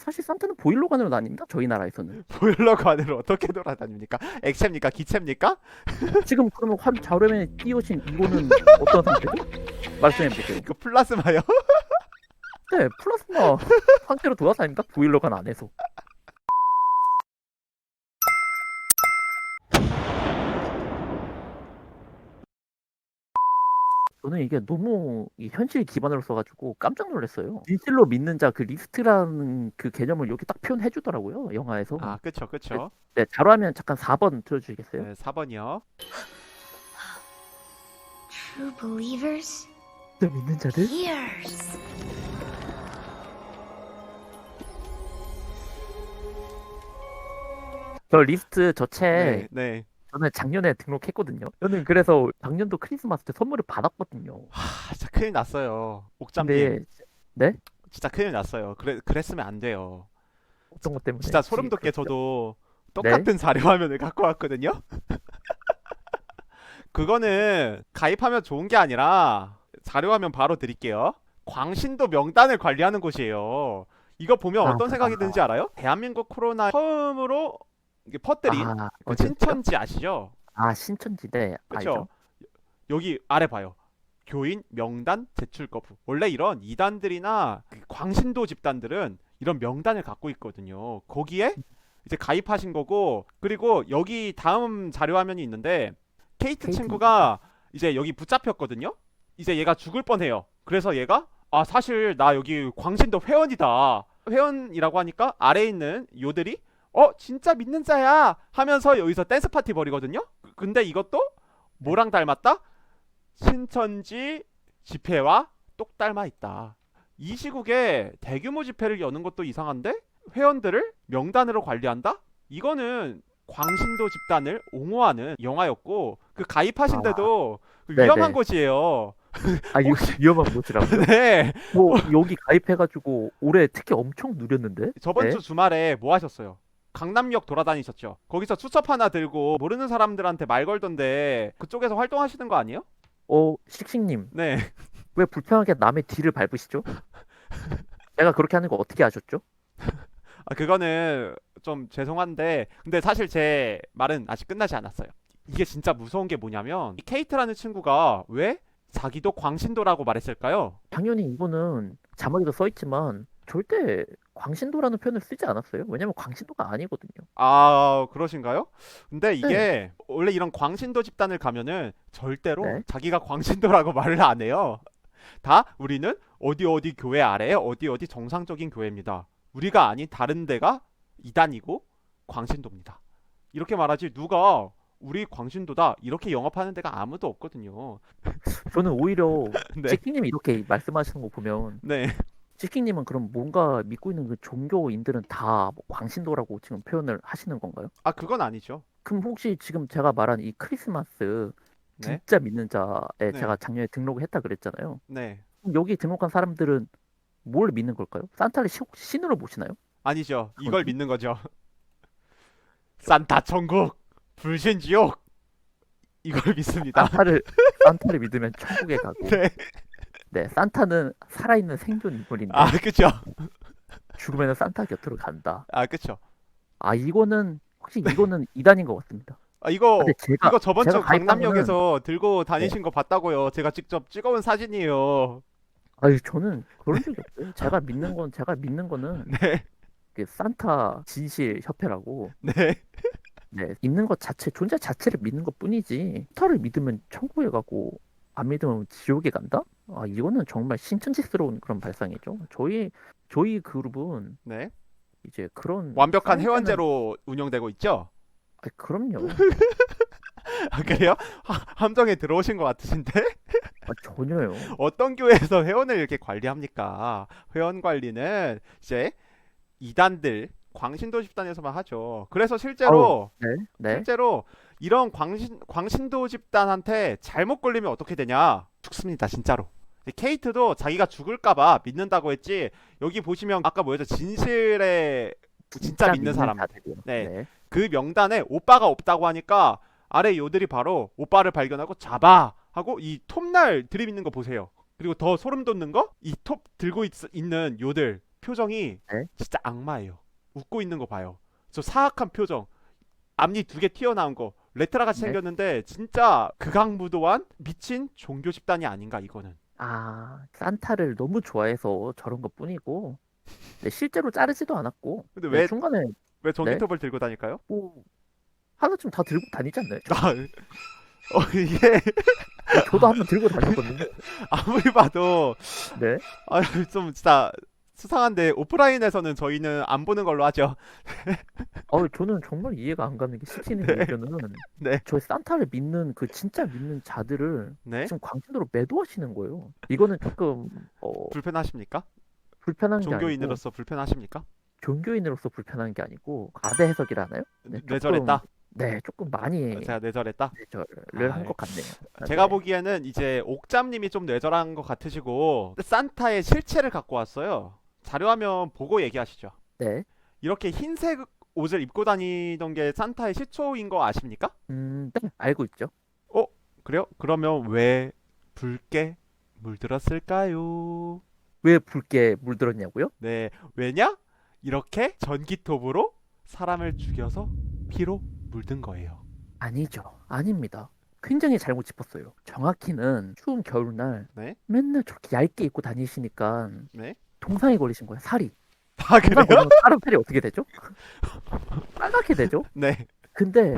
사실 산타는 보일러 관으로 다닙니다. 저희 나라에서는. 보일러 관으로 어떻게 돌아다닙니까? 액체입니까? 기체입니까? 지금 그러면 화 자료면에 띄우신 이거는 어떤 상태죠? 말씀해 보세요. 그 플라스마요? 네, 플라스마 상태로 돌아다닙니다. 보일러 관 안에서. 저는 이게 너무 이 현실 기반으로 써 가지고 깜짝 놀랐어요. 진실로 믿는 자 그 리스트라는 그 개념을 여기 딱 표현해 주더라고요. 영화에서. 아, 그쵸, 그쵸. 네, 자료하면 잠깐 4번 들어 주시겠어요? 네, 4번이요. True believers, 진짜 믿는 자들? hears. 저 리스트 저책 네, 네. 저는 작년에 등록했거든요. 저는 그래서 작년도 크리스마스 때 선물을 받았거든요. 하, 진짜 큰일 났어요. 옥잠님. 근데 진짜 큰일 났어요. 그래, 그랬으면 안 돼요. 어떤 것 때문에 진짜 소름 돋게? 저도 똑같은 자료 화면을 갖고 왔거든요. 그거는 가입하면 좋은 게 아니라 자료 화면 바로 드릴게요. 광신도 명단을 관리하는 곳이에요. 이거 보면 아, 어떤 생각이 아. 드는지 알아요? 대한민국 코로나 처음으로 이게 퍼뜨린 아, 그? 신천지 아시죠? 아 신천지대 그렇죠? 알죠? 여기 아래 봐요. 교인 명단 제출 거부. 원래 이런 이단들이나 그 광신도 집단들은 이런 명단을 갖고 있거든요. 거기에 이제 가입하신 거고 그리고 여기 다음 자료 화면이 있는데 케이트 케이트 친구가 이제 여기 붙잡혔거든요. 이제 얘가 죽을 뻔해요. 그래서 얘가 아 사실 나 여기 광신도 회원이다. 회원이라고 하니까 아래에 있는 요들이 어 진짜 믿는 자야 하면서 여기서 댄스 파티 벌이거든요. 근데 이것도 뭐랑 닮았다? 신천지 집회와 똑 닮아 있다. 이 시국에 대규모 집회를 여는 것도 이상한데 회원들을 명단으로 관리한다? 이거는 광신도 집단을 옹호하는 영화였고 그 가입하신데도 그 네네. 위험한 곳이에요. 아 이거 위험한 곳이라고. 네. 뭐 여기 가입해가지고 올해 특히 엄청 누렸는데. 저번 네? 주 주말에 뭐 하셨어요? 강남역 돌아다니셨죠? 거기서 수첩 하나 들고 모르는 사람들한테 말 걸던데 그쪽에서 활동하시는 거 아니에요? 어 씩씩님 네. 왜 불편하게 남의 뒤를 밟으시죠? 제가 그렇게 하는 거 어떻게 아셨죠? 아, 그거는 좀 죄송한데 근데 사실 제 말은 아직 끝나지 않았어요. 이게 진짜 무서운 게 뭐냐면 이 케이트라는 친구가 왜 자기도 광신도라고 말했을까요? 당연히 이거는 자막에도 써 있지만 절대 광신도라는 표현을 쓰지 않았어요. 왜냐면 광신도가 아니거든요. 아 그러신가요? 근데 이게 원래 이런 광신도 집단을 가면은 절대로 네. 자기가 광신도라고 말을 안 해요. 다 우리는 어디 어디 교회 아래에 어디 어디 정상적인 교회입니다. 우리가 아닌 다른 데가 이단이고 광신도입니다. 이렇게 말하지 누가 우리 광신도다 이렇게 영업하는 데가 아무도 없거든요. 저는 오히려 네, 씩씩님이 이렇게 말씀하시는 거 보면 네, 씩씩님은 그럼 뭔가 믿고 있는 그 종교인들은 다뭐 광신도라고 지금 표현을 하시는 건가요? 아 그건 아니죠. 그럼 혹시 지금 제가 말한 이 크리스마스 네, 진짜 믿는 자에 네. 제가 작년에 등록을 했다 그랬잖아요. 네, 그럼 여기 등록한 사람들은 뭘 믿는 걸까요? 산타를 시, 신으로 보시나요? 아니죠. 이걸? 믿는 거죠. 산타 천국, 불신 지옥 이걸 믿습니다. 산타를 산타를 믿으면 천국에 가고 네. 네 산타는 살아있는 생존 인물인데 아 그쵸. 죽으면 산타 곁으로 간다. 아 그쵸. 아 이거는 확실히 이거는 이단인 것 같습니다. 아 이거 근데 제가 이거 저번 주 제가 가입한 강남역에서 들고 다니신 거 봤다고요. 제가 직접 찍어온 사진이에요. 아유 저는 그런 적이 없어요. 제가 믿는 건 제가 믿는 거는 네, 그 산타 진실 협회라고 네. 네 있는 것 자체 존재 자체를 믿는 것 뿐이지 산타를 믿으면 천국에 가고 안 믿으면 지옥에 간다? 아 이거는 정말 신천지스러운 그런 발상이죠. 저희 저희 그룹은 네. 이제 그런 완벽한 회원제로 운영되고 있죠. 아 그럼요. 아 그래요? 하- 함정에 들어오신 것 같으신데 아, 전혀요. 어떤 교회에서 회원을 이렇게 관리합니까? 회원 관리는 이제 이단들 광신도 집단에서만 하죠. 그래서 실제로 네, 네. 실제로 이런 광신 광신도 집단한테 잘못 걸리면 어떻게 되냐? 죽습니다, 진짜로. 케이트도 자기가 죽을까봐 믿는다고 했지. 여기 보시면 아까 뭐였죠? 진실에 진짜, 믿는 사람. 네. 네. 그 명단에 오빠가 없다고 하니까 아래 요들이 바로 오빠를 발견하고 잡아 하고 이 톱날 들이미는 거 보세요. 그리고 더 소름 돋는 거 이 톱 들고 있, 있는 요들 표정이 네? 진짜 악마예요. 웃고 있는 거 봐요. 저 사악한 표정. 앞니 두 개 튀어나온 거. 레트라 같이 네? 생겼는데 진짜 극악무도한 미친 종교 집단이 아닌가 이거는. 아, 산타를 너무 좋아해서 저런 것 뿐이고, 네, 실제로 자르지도 않았고, 근데 네, 왜왜 중간에 전기톱을 들고 다닐까요? 뭐 하나쯤 다 들고 다니지 않나요? 저- 아, 어, 이게 저도 한번 들고 다녔거든요. 아무리 봐도 네. 아, 좀 진짜 수상한데 오프라인에서는 저희는 안 보는 걸로 하죠. 어, 저는 정말 이해가 안 가는 게 시키는 네. 이유는 네. 저 산타를 믿는 그 진짜 믿는 자들을 네. 지금 광신도로 매도하시는 거예요. 이거는 조금 어, 불편하십니까? 불편한 게 아니고 종교인으로서 불편하십니까? 종교인으로서 불편한 게 아니고 아대 해석이라 하나요? 네, 뇌절했다. 조금, 네, 조금 많이 제가 뇌절했다. 뇌절을 아, 한것 같네요. 아, 제가 네. 보기에는 이제 옥잠님이 좀 뇌절한 것 같으시고 산타의 실체를 갖고 왔어요. 자료화면 보고 얘기하시죠. 네. 이렇게 흰색 옷을 입고 다니던 게 산타의 시초인 거 아십니까? 음, 네, 알고 있죠. 그래요? 그러면 왜 붉게 물들었을까요? 왜 붉게 물들었냐고요? 네, 왜냐? 이렇게 전기톱으로 사람을 죽여서 피로 물든 거예요. 아니죠. 아닙니다. 굉장히 잘못 짚었어요. 정확히는 추운 겨울날 네? 맨날 저렇게 얇게 입고 다니시니까 네? 동상이 걸리신 거예요. 살이. 아 동상 그래요? 걸리면 사람 살이 어떻게 되죠? 빨갛게 되죠? 네, 근데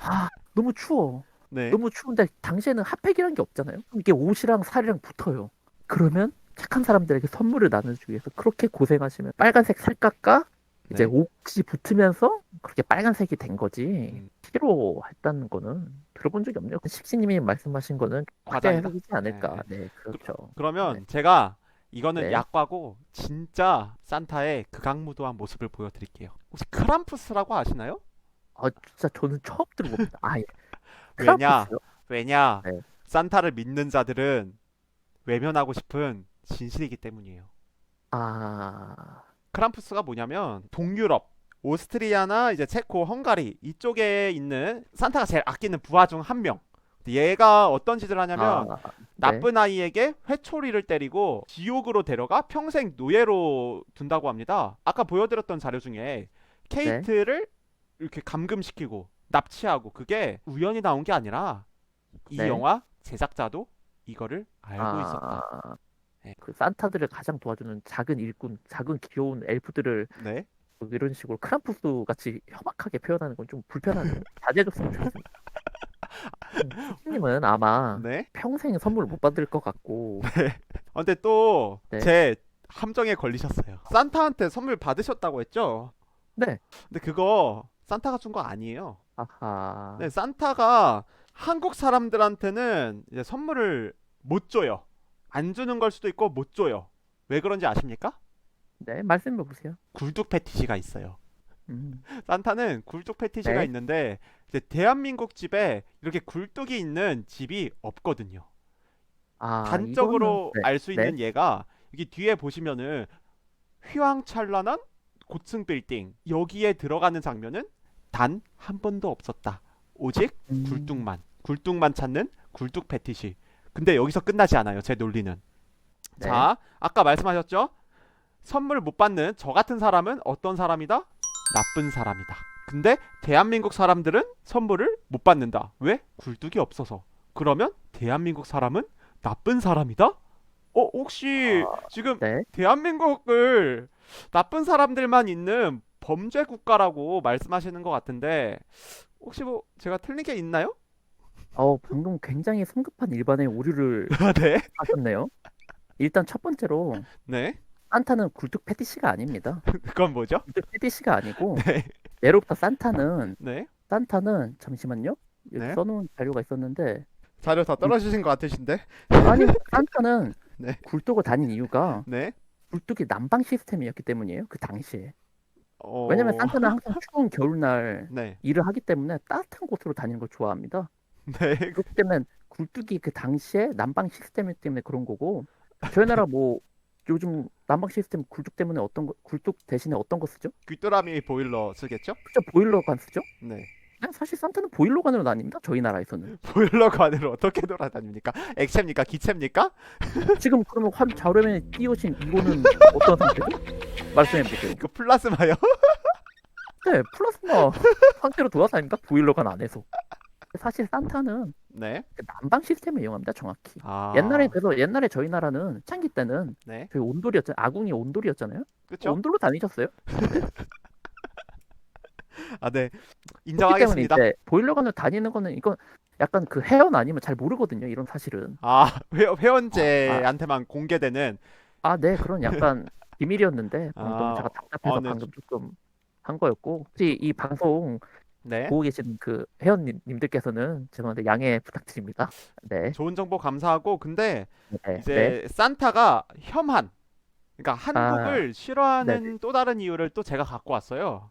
아 너무 추워. 네. 너무 추운데 당시에는 핫팩이란 게 없잖아요. 이게 옷이랑 살이랑 붙어요. 그러면 착한 사람들에게 선물을 나눠주기 위해서 그렇게 고생하시면 빨간색 살갗과 이제 네. 옷이 붙으면서 그렇게 빨간색이 된 거지. 음. 필요했다는 거는 들어본 적이 없네요. 식신님이 말씀하신 거는. 해석이지 않을까. 네, 그렇죠. 그러면 네. 제가 이거는 네. 약과고 진짜 산타의 극악무도한 모습을 보여드릴게요. 혹시 크람푸스라고 아시나요? 아 진짜 저는 처음 들어봅니다. 아, 예. 왜냐? 왜냐? 네. 산타를 믿는 자들은 외면하고 싶은 진실이기 때문이에요. 아, 크람푸스가 뭐냐면 동유럽, 오스트리아나 이제 체코, 헝가리 이쪽에 있는 산타가 제일 아끼는 부하 중 한 명. 얘가 어떤 짓을 하냐면 아, 네. 나쁜 아이에게 회초리를 때리고 지옥으로 데려가 평생 노예로 둔다고 합니다. 아까 보여드렸던 자료 중에 케이트를 이렇게 감금시키고 납치하고 그게 우연히 나온 게 아니라 이 네. 영화 제작자도 이거를 알고 있었다. 아, 네. 그 산타들을 가장 도와주는 작은 일꾼, 작은 귀여운 엘프들을 네. 뭐 이런 식으로 크람푸스 같이 험악하게 표현하는 건 좀 불편하네요. 자제해줬으면 좋겠습니다. 님은 아마 네. 평생 선물 못 받을 것 같고 어, 근데 또 네. 제 함정에 걸리셨어요. 산타한테 선물 받으셨다고 했죠? 네. 근데 그거 산타가 준 거 아니에요. 아하 네, 산타가 한국 사람들한테는 이제 선물을 못 줘요. 안 주는 걸 수도 있고 못 줘요. 왜 그런지 아십니까? 네 말씀해 보세요. 굴뚝 패티시가 있어요. 음, 산타는 굴뚝 패티시가 네. 있는데 이제 대한민국 집에 이렇게 굴뚝이 있는 집이 없거든요. 아 단적으로 이거는- 네, 알수 있는 얘가 여기 뒤에 보시면은 휘황찬란한 고층 빌딩 여기에 들어가는 장면은 단 한 번도 없었다. 오직 음, 굴뚝만 굴뚝만 찾는 굴뚝 패티시. 근데 여기서 끝나지 않아요. 제 논리는. 네. 자, 아까 말씀하셨죠? 선물 못 받는 저 같은 사람은 어떤 사람이다? 나쁜 사람이다. 근데 대한민국 사람들은 선물을 못 받는다. 왜? 굴뚝이 없어서. 그러면 대한민국 사람은 나쁜 사람이다? 어, 혹시 지금 네. 대한민국을 나쁜 사람들만 있는 범죄 국가라고 말씀하시는 것 같은데 혹시 뭐 제가 틀린 게 있나요? 어 방금 굉장히 성급한 일반의 오류를 네. 하셨네요. 일단 첫 번째로 네. 산타는 굴뚝 패티시가 아닙니다. 그건 뭐죠? 굴뚝 패티시가 아니고 네. 예로부터 산타는 네. 산타는 잠시만요. 여기 네. 써놓은 자료가 있었는데 자료 다 떨어지신 것 같으신데? 아니 산타는 네. 굴뚝을 다닌 이유가 네. 굴뚝이 난방 시스템이었기 때문이에요. 그 당시에. 어... 왜냐면 산타는 항상 추운 겨울날 네. 일을 하기 때문에 따뜻한 곳으로 다니는 걸 좋아합니다. 네. 그렇기 때문에 굴뚝이 그 당시에 난방 시스템이기 때문에 그런 거고 저희 나라 뭐 요즘 난방 시스템 굴뚝 때문에 어떤 거 굴뚝 대신에 어떤 거 쓰죠? 귀뚜라미 보일러 쓰겠죠? 그죠 보일러관 쓰죠? 네. 그냥 사실 산타는 보일러관으로 다닙니다. 저희 나라에서는. 보일러관으로 어떻게 돌아다닙니까? 액체입니까? 기체입니까? 지금 그러면 화면 자료면에 띄우신 이거는 어떤 상태죠? 말씀해 보세요. 그 플라스마요? 네, 플라스마 상태로 돌아다닙니다. 보일러관 안에서. 사실 산타는 네. 그 난방 시스템을 이용합니다. 정확히. 아. 옛날에 그래서 옛날에 저희 나라는 창기 때는 네. 저희 온돌이었잖아요. 아궁이 온돌이었잖아요. 그렇죠? 온돌로 다니셨어요. 아, 네. 그렇기 때문에 인정하겠습니다. 이제 보일러관을 다니는 거는 이건 약간 그 회원 아니면 잘 모르거든요. 이런 사실은. 아, 회, 회원제한테만 공개되는 아, 네, 그런 약간 비밀이었는데 방금 아, 제가 답답해서 아, 네. 방금 조금 한 거였고 혹시 이 방송 네. 보고 계신 그 회원님들께서는 죄송한데 양해 부탁드립니다. 네, 좋은 정보 감사하고 근데 네, 이제 네. 산타가 혐한 그러니까 아, 한국을 싫어하는 또 다른 이유를 또 제가 갖고 왔어요.